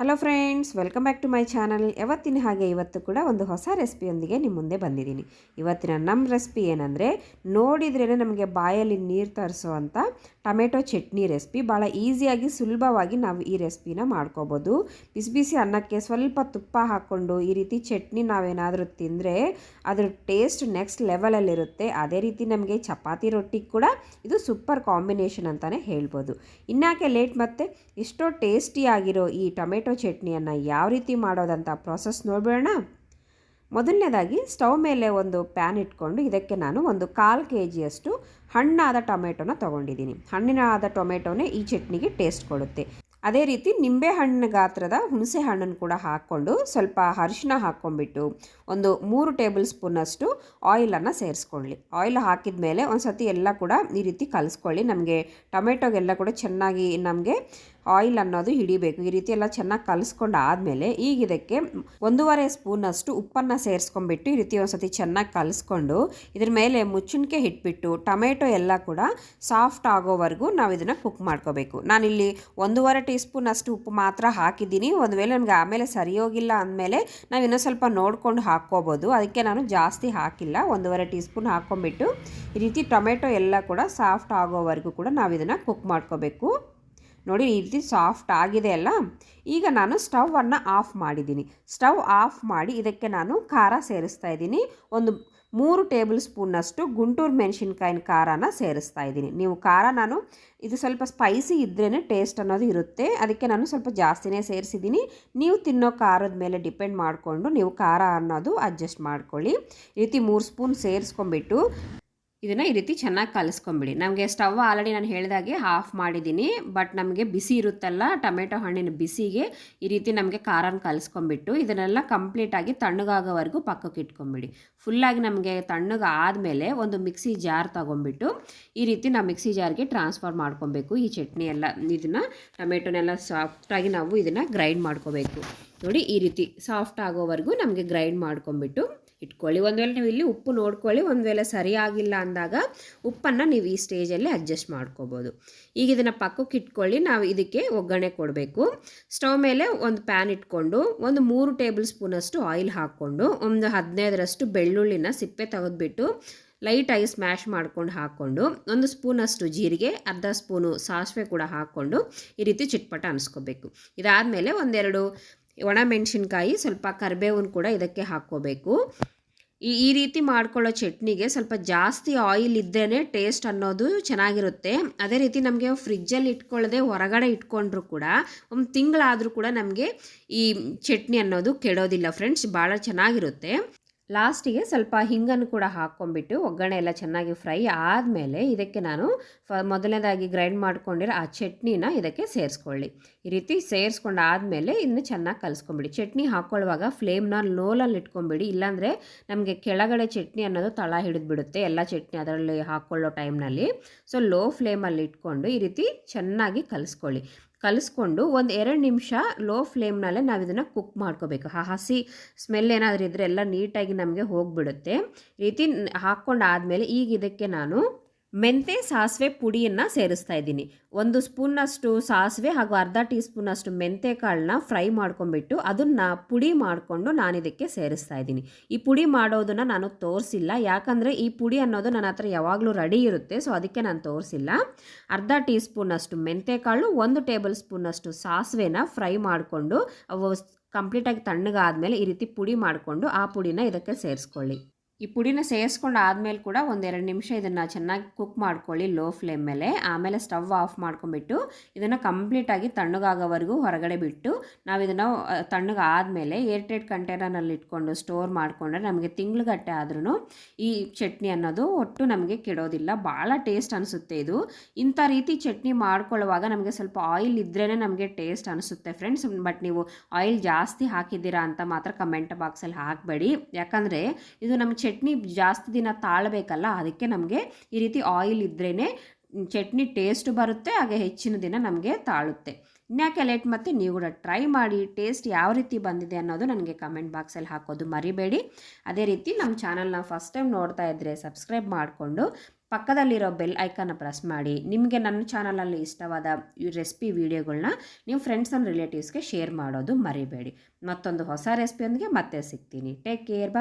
Hello friends welcome back to my channel ಯಾವತ್ತಿನ ಹಾಗೆ ಇವತ್ತು ಕೂಡ ಒಂದು ಹೊಸ ರೆಸಿಪಿಯೊಂದಿಗೆ ನಿಮ್ಮ ಮುಂದೆ ಬಂದಿದ್ದೀನಿ. ಇವತ್ತಿನ ನಮ್ಮ ರೆಸಿಪಿ ಏನಂದರೆ ನೋಡಿದ್ರೇ ನಮಗೆ ಬಾಯಲ್ಲಿ ನೀರು ತರಿಸೋ ಟೊಮೆಟೊ ಚಟ್ನಿ ರೆಸಿಪಿ ಭಾಳ ಈಸಿಯಾಗಿ ಸುಲಭವಾಗಿ ನಾವು ಈ ರೆಸಿಪಿನ ಮಾಡ್ಕೋಬೋದು. ಬಿಸಿ ಬಿಸಿ ಅನ್ನಕ್ಕೆ ಸ್ವಲ್ಪ ತುಪ್ಪ ಹಾಕ್ಕೊಂಡು ಈ ರೀತಿ ಚಟ್ನಿ ನಾವೇನಾದರೂ ತಿಂದರೆ ಅದ್ರ ಟೇಸ್ಟ್ ನೆಕ್ಸ್ಟ್ ಲೆವೆಲಲ್ಲಿರುತ್ತೆ ಅದೇ ರೀತಿ ನಮಗೆ ಚಪಾತಿ ರೊಟ್ಟಿ ಕೂಡ ಇದು ಸೂಪರ್ ಕಾಂಬಿನೇಷನ್ ಅಂತಲೇ ಹೇಳ್ಬೋದು. ಇನ್ಯಾಕೆ ಲೇಟ್ ಮತ್ತು? ಎಷ್ಟೋ ಟೇಸ್ಟಿಯಾಗಿರೋ ಈ ಟೊಮೆಟೊ ಚಟ್ನಿಯನ್ನು ಯಾವ ರೀತಿ ಮಾಡೋದಂತ ಪ್ರಾಸೆಸ್ ನೋಡ್ಬೇಡೋಣ. ಮೊದಲನೇದಾಗಿ ಸ್ಟವ್ ಮೇಲೆ ಒಂದು ಪ್ಯಾನ್ ಇಟ್ಕೊಂಡು ಇದಕ್ಕೆ ನಾನು ಒಂದು ಕಾಲು ಕೆ ಜಿಯಷ್ಟು ಹಣ್ಣಾದ ಟೊಮೆಟೊನ ತೊಗೊಂಡಿದ್ದೀನಿ. ಹಣ್ಣಿನಾದ ಟೊಮೆಟೊನೇ ಈ ಚಟ್ನಿಗೆ ಟೇಸ್ಟ್ ಕೊಡುತ್ತೆ. ಅದೇ ರೀತಿ ನಿಂಬೆ ಹಣ್ಣಿನ ಗಾತ್ರದ ಹುಣಸೆ ಹಣ್ಣನ್ನು ಕೂಡ ಹಾಕ್ಕೊಂಡು ಸ್ವಲ್ಪ ಅರಿಶಿನ ಹಾಕ್ಕೊಂಡ್ಬಿಟ್ಟು ಒಂದು ಮೂರು ಟೇಬಲ್ ಸ್ಪೂನಷ್ಟು ಆಯಿಲನ್ನು ಸೇರಿಸ್ಕೊಳ್ಳಿ ಆಯಿಲ್ ಹಾಕಿದ ಮೇಲೆ ಒಂದು ಸತಿ ಎಲ್ಲ ಕೂಡ ಈ ರೀತಿ ಕಲಿಸ್ಕೊಳ್ಳಿ. ನಮಗೆ ಟೊಮೆಟೊಗೆಲ್ಲ ಕೂಡ ಚೆನ್ನಾಗಿ ನಮಗೆ ಆಯಿಲ್ ಅನ್ನೋದು ಹಿಡಿಬೇಕು. ಈ ರೀತಿ ಎಲ್ಲ ಚೆನ್ನಾಗಿ ಕಲಿಸ್ಕೊಂಡು ಆದಮೇಲೆ ಈಗ ಇದಕ್ಕೆ ಒಂದೂವರೆ ಸ್ಪೂನಷ್ಟು ಉಪ್ಪನ್ನು ಸೇರಿಸ್ಕೊಂಡ್ಬಿಟ್ಟು ಈ ರೀತಿ ಒಂದು ಸತಿ ಚೆನ್ನಾಗಿ ಕಲಿಸ್ಕೊಂಡು ಇದ್ರ ಮೇಲೆ ಮುಚ್ಚುಣಿಕೆ ಇಟ್ಬಿಟ್ಟು ಟೊಮೆಟೊ ಎಲ್ಲ ಕೂಡ ಸಾಫ್ಟ್ ಆಗೋವರೆಗೂ ನಾವು ಇದನ್ನು ಕುಕ್ ಮಾಡ್ಕೋಬೇಕು. ನಾನಿಲ್ಲಿ ಒಂದೂವರೆ ಟೀ ಸ್ಪೂನ್ ಅಷ್ಟು ಉಪ್ಪು ಮಾತ್ರ ಹಾಕಿದ್ದೀನಿ. ಒಂದು ವೇಳೆ ನಮಗೆ ಆಮೇಲೆ ಸರಿ ಹೋಗಿಲ್ಲ ಅಂದಮೇಲೆ ನಾವು ಇನ್ನೂ ಸ್ವಲ್ಪ ನೋಡ್ಕೊಂಡು ಹಾಕ್ಕೋಬೋದು. ಅದಕ್ಕೆ ನಾನು ಜಾಸ್ತಿ ಹಾಕಿಲ್ಲ. ಒಂದೂವರೆ ಟೀ ಸ್ಪೂನ್ ಹಾಕ್ಕೊಂಬಿಟ್ಟು ಈ ರೀತಿ ಟೊಮೆಟೊ ಎಲ್ಲ ಕೂಡ ಸಾಫ್ಟ್ ಆಗೋವರೆಗೂ ಕೂಡ ನಾವು ಇದನ್ನು ಕುಕ್ ಮಾಡ್ಕೋಬೇಕು. ನೋಡಿ, ಈ ರೀತಿ ಸಾಫ್ಟ್ ಆಗಿದೆ ಅಲ್ಲ? ಈಗ ನಾನು ಸ್ಟವನ್ನು ಆಫ್ ಮಾಡಿದ್ದೀನಿ. ಸ್ಟವ್ ಆಫ್ ಮಾಡಿ ಇದಕ್ಕೆ ನಾನು ಖಾರ ಸೇರಿಸ್ತಾ ಇದ್ದೀನಿ. ಒಂದು ಮೂರು ಟೇಬಲ್ ಸ್ಪೂನ್ನಷ್ಟು ಗುಂಟೂರು ಮೆಣಸಿನ್ಕಾಯಿನ ಖಾರನ ಸೇರಿಸ್ತಾ ಇದ್ದೀನಿ. ನೀವು ಖಾರ ನಾನು, ಇದು ಸ್ವಲ್ಪ ಸ್ಪೈಸಿ ಇದ್ರೇ ಟೇಸ್ಟ್ ಅನ್ನೋದು ಇರುತ್ತೆ. ಅದಕ್ಕೆ ನಾನು ಸ್ವಲ್ಪ ಜಾಸ್ತಿನೇ ಸೇರಿಸಿದ್ದೀನಿ. ನೀವು ತಿನ್ನೋ ಖಾರದ ಮೇಲೆ ಡಿಪೆಂಡ್ ಮಾಡಿಕೊಂಡು ನೀವು ಖಾರ ಅನ್ನೋದು ಅಡ್ಜಸ್ಟ್ ಮಾಡ್ಕೊಳ್ಳಿ. ಈ ರೀತಿ ಮೂರು ಸ್ಪೂನ್ ಸೇರಿಸ್ಕೊಂಬಿಟ್ಟು ಇದನ್ನು ಈ ರೀತಿ ಚೆನ್ನಾಗಿ ಕಲಿಸ್ಕೊಂಬಿಡಿ. ನಮಗೆ ಸ್ಟವ್ ಆಲ್ರೆಡಿ ನಾನು ಹೇಳಿದಾಗೆ ಆಫ್ ಮಾಡಿದ್ದೀನಿ ಬಟ್ ನಮಗೆ ಬಿಸಿ ಇರುತ್ತಲ್ಲ, ಟೊಮೆಟೊ ಹಣ್ಣಿನ ಬಿಸಿಗೆ ಈ ರೀತಿ ನಮಗೆ ಖಾರನ ಕಲಿಸ್ಕೊಂಬಿಟ್ಟು ಇದನ್ನೆಲ್ಲ ಕಂಪ್ಲೀಟಾಗಿ ತಣ್ಣಗಾಗೋವರೆಗೂ ಪಕ್ಕಕ್ಕೆ ಇಟ್ಕೊಂಬಿಡಿ. ಫುಲ್ಲಾಗಿ ನಮಗೆ ತಣ್ಣಗೆ ಆದಮೇಲೆ ಒಂದು ಮಿಕ್ಸಿ ಜಾರ್ ತೊಗೊಂಬಿಟ್ಟು ಈ ರೀತಿ ನಾವು ಮಿಕ್ಸಿ ಜಾರ್ಗೆ ಟ್ರಾನ್ಸ್ಫರ್ ಮಾಡ್ಕೊಬೇಕು ಈ ಚಟ್ನಿ ಎಲ್ಲ. ಇದನ್ನು ಟೊಮೆಟೊನೆಲ್ಲ ಸಾಫ್ಟಾಗಿ ನಾವು ಇದನ್ನು ಗ್ರೈಂಡ್ ಮಾಡ್ಕೋಬೇಕು. ನೋಡಿ ಈ ರೀತಿ ಸಾಫ್ಟ್ ಆಗೋವರೆಗೂ ನಮಗೆ ಗ್ರೈಂಡ್ ಮಾಡ್ಕೊಂಬಿಟ್ಟು ಇಟ್ಕೊಳ್ಳಿ. ಒಂದು ವೇಳೆ ನೀವು ಇಲ್ಲಿ ಉಪ್ಪು ನೋಡ್ಕೊಳ್ಳಿ, ಒಂದು ವೇಳೆ ಸರಿಯಾಗಿಲ್ಲ ಅಂದಾಗ ಉಪ್ಪನ್ನು ನೀವು ಈ ಸ್ಟೇಜಲ್ಲಿ ಅಡ್ಜಸ್ಟ್ ಮಾಡ್ಕೋಬೋದು. ಈಗ ಇದನ್ನು ಪಕ್ಕಕ್ಕೆ ಇಟ್ಕೊಳ್ಳಿ, ನಾವು ಇದಕ್ಕೆ ಒಗ್ಗರಣೆ ಕೊಡಬೇಕು. ಸ್ಟವ್ ಮೇಲೆ ಒಂದು ಪ್ಯಾನ್ ಇಟ್ಕೊಂಡು, ಒಂದು ಮೂರು ಟೇಬಲ್ ಸ್ಪೂನಷ್ಟು ಆಯಿಲ್ ಹಾಕ್ಕೊಂಡು, ಒಂದು ಹದಿನೈದರಷ್ಟು ಬೆಳ್ಳುಳ್ಳಿನ ಸಿಪ್ಪೆ ತೆಗೆದುಬಿಟ್ಟು ಲೈಟಾಗಿ ಸ್ಮ್ಯಾಶ್ ಮಾಡ್ಕೊಂಡು ಹಾಕ್ಕೊಂಡು, ಒಂದು ಸ್ಪೂನಷ್ಟು ಜೀರಿಗೆ, ಅರ್ಧ ಸ್ಪೂನು ಸಾಸಿವೆ ಕೂಡ ಹಾಕ್ಕೊಂಡು ಈ ರೀತಿ ಚಿಟ್ಪಟ ಅನಿಸ್ಕೋಬೇಕು. ಇದಾದಮೇಲೆ ಒಂದೆರಡು ಒಣ ಮೆಣಸಿನ್ಕಾಯಿ ಸ್ವಲ್ಪ ಕರಿಬೇವನ್ನು ಕೂಡ ಇದಕ್ಕೆ ಹಾಕ್ಕೋಬೇಕು. ಈ ಈ ರೀತಿ ಮಾಡ್ಕೊಳ್ಳೋ ಚಟ್ನಿಗೆ ಸ್ವಲ್ಪ ಜಾಸ್ತಿ ಆಯಿಲ್ ಇದ್ದೇ ಟೇಸ್ಟ್ ಅನ್ನೋದು ಚೆನ್ನಾಗಿರುತ್ತೆ. ಅದೇ ರೀತಿ ನಮಗೆ ಫ್ರಿಜ್ಜಲ್ಲಿ ಇಟ್ಕೊಳ್ಳದೆ ಹೊರಗಡೆ ಇಟ್ಕೊಂಡ್ರೂ ಕೂಡ, ಒಂದು ತಿಂಗಳಾದರೂ ಕೂಡ ನಮಗೆ ಈ ಚಟ್ನಿ ಅನ್ನೋದು ಕೆಡೋದಿಲ್ಲ ಫ್ರೆಂಡ್ಸ್ ಭಾಳ ಚೆನ್ನಾಗಿರುತ್ತೆ. ಲಾಸ್ಟಿಗೆ ಸ್ವಲ್ಪ ಹಿಂಗನ್ನು ಕೂಡ ಹಾಕ್ಕೊಂಡ್ಬಿಟ್ಟು ಒಗ್ಗರಣೆ ಎಲ್ಲ ಚೆನ್ನಾಗಿ ಫ್ರೈ ಆದಮೇಲೆ ಇದಕ್ಕೆ ನಾನು ಫ ಮೊದಲನೇದಾಗಿ ಗ್ರೈಂಡ್ ಮಾಡ್ಕೊಂಡಿರೋ ಆ ಚಟ್ನಿನ ಇದಕ್ಕೆ ಸೇರಿಸ್ಕೊಳ್ಳಿ. ಈ ರೀತಿ ಸೇರಿಸ್ಕೊಂಡು ಆದಮೇಲೆ ಇನ್ನು ಚೆನ್ನಾಗಿ ಕಲಿಸ್ಕೊಂಬಿಡಿ. ಚಟ್ನಿ ಹಾಕ್ಕೊಳ್ಳುವಾಗ ಫ್ಲೇಮ್ನ ಲೋಲಲ್ಲಿ ಇಟ್ಕೊಂಬಿಡಿ. ಇಲ್ಲಾಂದರೆ ನಮಗೆ ಕೆಳಗಡೆ ಚಟ್ನಿ ಅನ್ನೋದು ತಳ ಹಿಡಿದ್ಬಿಡುತ್ತೆ ಎಲ್ಲ ಚಟ್ನಿ ಅದರಲ್ಲಿ ಹಾಕ್ಕೊಳ್ಳೋ ಟೈಮ್ನಲ್ಲಿ. ಸೊ, ಲೋ ಫ್ಲೇಮಲ್ಲಿ ಇಟ್ಕೊಂಡು ಈ ರೀತಿ ಚೆನ್ನಾಗಿ ಕಲಿಸ್ಕೊಳ್ಳಿ. ಕಲಿಸ್ಕೊಂಡು ಒಂದು ಎರಡು ನಿಮಿಷ ಲೋ ಫ್ಲೇಮ್ನಲ್ಲೇ ನಾವು ಇದನ್ನು ಕುಕ್ ಮಾಡ್ಕೋಬೇಕು. ಆ ಹಸಿ ಸ್ಮೆಲ್ ಏನಾದರೂ ಇದ್ದರೆ ಎಲ್ಲ ನೀಟಾಗಿ ನಮಗೆ ಹೋಗಿಬಿಡುತ್ತೆ. ರೀತಿ ಹಾಕ್ಕೊಂಡು ಆದಮೇಲೆ ಈಗ ಇದಕ್ಕೆ ನಾನು ಮೆಂತೆ ಸಾಸಿವೆ ಪುಡಿಯನ್ನು ಸೇರಿಸ್ತಾ ಇದ್ದೀನಿ. ಒಂದು ಸ್ಪೂನಷ್ಟು ಸಾಸಿವೆ ಹಾಗೂ ಅರ್ಧ ಟೀ ಸ್ಪೂನಷ್ಟು ಮೆಂತೆ ಕಾಳನ್ನ ಫ್ರೈ ಮಾಡ್ಕೊಂಡ್ಬಿಟ್ಟು ಅದನ್ನು ಪುಡಿ ಮಾಡಿಕೊಂಡು ನಾನು ಇದಕ್ಕೆ ಸೇರಿಸ್ತಾ ಇದ್ದೀನಿ. ಈ ಪುಡಿ ಮಾಡೋದನ್ನು ನಾನು ತೋರಿಸಿಲ್ಲ. ಯಾಕಂದರೆ ಈ ಪುಡಿ ಅನ್ನೋದು ನನ್ನ ಹತ್ರ ಯಾವಾಗಲೂ ರೆಡಿ ಇರುತ್ತೆ, ಸೊ ಅದಕ್ಕೆ ನಾನು ತೋರಿಸಿಲ್ಲ. ಅರ್ಧ ಟೀ ಸ್ಪೂನಷ್ಟು ಮೆಂತೆ ಕಾಳು ಒಂದು ಟೇಬಲ್ ಸ್ಪೂನಷ್ಟು ಸಾಸಿವೆನ ಫ್ರೈ ಮಾಡಿಕೊಂಡು ಕಂಪ್ಲೀಟಾಗಿ ತಣ್ಣಗಾದ್ಮೇಲೆ ಈ ರೀತಿ ಪುಡಿ ಮಾಡಿಕೊಂಡು ಆ ಪುಡಿನ ಇದಕ್ಕೆ ಸೇರಿಸ್ಕೊಳ್ಳಿ. ಈ ಪುಡಿನ ಸೇರಿಸ್ಕೊಂಡು ಆದಮೇಲೆ ಕೂಡ ಒಂದೆರಡು ನಿಮಿಷ ಇದನ್ನು ಚೆನ್ನಾಗಿ ಕುಕ್ ಮಾಡ್ಕೊಳ್ಳಿ ಲೋ ಫ್ಲೇಮ್ ಮೇಲೆ. ಆಮೇಲೆ ಸ್ಟವ್ ಆಫ್ ಮಾಡ್ಕೊಂಬಿಟ್ಟು ಇದನ್ನು ಕಂಪ್ಲೀಟಾಗಿ ತಣ್ಣಗಾಗೋವರೆಗೂ ಹೊರಗಡೆ ಬಿಟ್ಟು ನಾವು ಇದನ್ನು ತಣ್ಣಗೆ ಆದಮೇಲೆ ಏರ್ಟೈಟ್ ಕಂಟೈನರ್ನಲ್ಲಿ ಇಟ್ಕೊಂಡು ಸ್ಟೋರ್ ಮಾಡಿಕೊಂಡ್ರೆ ನಮಗೆ ತಿಂಗ್ಳುಗಟ್ಟೆ ಆದ್ರೂ ಈ ಚಟ್ನಿ ಅನ್ನೋದು ಒಟ್ಟು ನಮಗೆ ಕೆಡೋದಿಲ್ಲ. ಭಾಳ ಟೇಸ್ಟ್ ಅನಿಸುತ್ತೆ ಇದು. ಇಂಥ ರೀತಿ ಚಟ್ನಿ ಮಾಡ್ಕೊಳ್ಳುವಾಗ ನಮಗೆ ಸ್ವಲ್ಪ ಆಯಿಲ್ ಇದ್ರೇ ನಮಗೆ ಟೇಸ್ಟ್ ಅನಿಸುತ್ತೆ ಫ್ರೆಂಡ್ಸ್. ಬಟ್ ನೀವು ಆಯಿಲ್ ಜಾಸ್ತಿ ಹಾಕಿದ್ದೀರಾ ಅಂತ ಮಾತ್ರ ಕಮೆಂಟ್ ಬಾಕ್ಸಲ್ಲಿ ಹಾಕಬೇಡಿ. ಯಾಕಂದರೆ ಇದು ನಮ್ಮ ಚಟ್ನಿ ಜಾಸ್ತಿ ದಿನ ತಾಳಬೇಕಲ್ಲ, ಅದಕ್ಕೆ ನಮಗೆ ಈ ರೀತಿ ಆಯಿಲ್ ಇದ್ರೇ ಚಟ್ನಿ ಟೇಸ್ಟ್ ಬರುತ್ತೆ, ಹಾಗೆ ಹೆಚ್ಚಿನ ದಿನ ನಮಗೆ ತಾಳುತ್ತೆ. ಇನ್ಯಾಕೆ ಲೇಟ್ ಮತ್ತು ನೀವು ಕೂಡ ಟ್ರೈ ಮಾಡಿ ಟೇಸ್ಟ್ ಯಾವ ರೀತಿ ಬಂದಿದೆ ಅನ್ನೋದು ನನಗೆ ಕಮೆಂಟ್ ಬಾಕ್ಸಲ್ಲಿ ಹಾಕೋದು ಮರಿಬೇಡಿ. ಅದೇ ರೀತಿ ನಮ್ಮ ಚಾನಲ್ನ ಫಸ್ಟ್ ಟೈಮ್ ನೋಡ್ತಾ ಇದ್ದರೆ ಸಬ್ಸ್ಕ್ರೈಬ್ ಮಾಡಿಕೊಂಡು, ಪಕ್ಕದಲ್ಲಿರೋ ಬೆಲ್ ಐಕನ್ನ ಪ್ರೆಸ್ ಮಾಡಿ, ನಿಮಗೆ ನನ್ನ ಚಾನಲಲ್ಲಿ ಇಷ್ಟವಾದ ರೆಸಿಪಿ ವೀಡಿಯೋಗಳನ್ನ ನೀವು ಫ್ರೆಂಡ್ಸ್ ಆ್ಯಂಡ್ ರಿಲೇಟಿವ್ಸ್ಗೆ ಶೇರ್ ಮಾಡೋದು ಮರಿಬೇಡಿ. ಮತ್ತೊಂದು ಹೊಸ ರೆಸಿಪಿಯೊಂದಿಗೆ ಮತ್ತೆ ಸಿಗ್ತೀನಿ. Take care